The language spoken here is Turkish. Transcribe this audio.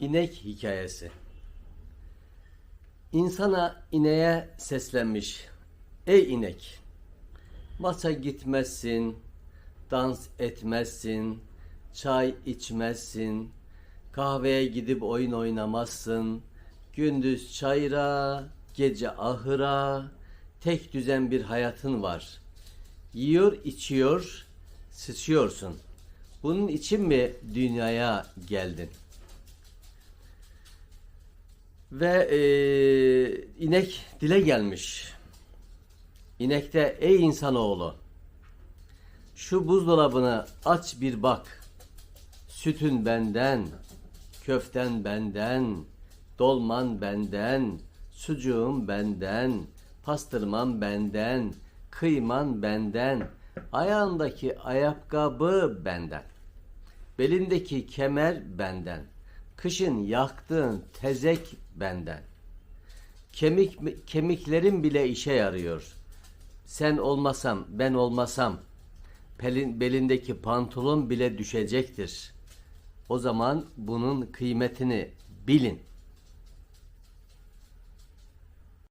İnek hikayesi. İnsana ineğe seslenmiş. Ey inek! Maça gitmezsin, dans etmezsin, çay içmezsin, kahveye gidip oyun oynamazsın, gündüz çayıra, gece ahıra, tek düzen bir hayatın var. Yiyor, içiyor, sıçıyorsun. Bunun için mi dünyaya geldin? Ve eee, inek dile gelmiş. İnek de ey insanoğlu şu buzdolabını aç bir bak. Sütün benden, köften benden, dolman benden, sucuğum benden, pastırmam benden, kıyman benden, ayağındaki ayakkabı benden. Belindeki kemer benden. Kışın yaktığın tezek benden. Kemik kemiklerim bile işe yarıyor. Sen olmasam, ben olmasam pelin, belindeki pantolon bile düşecektir. O zaman bunun kıymetini bilin.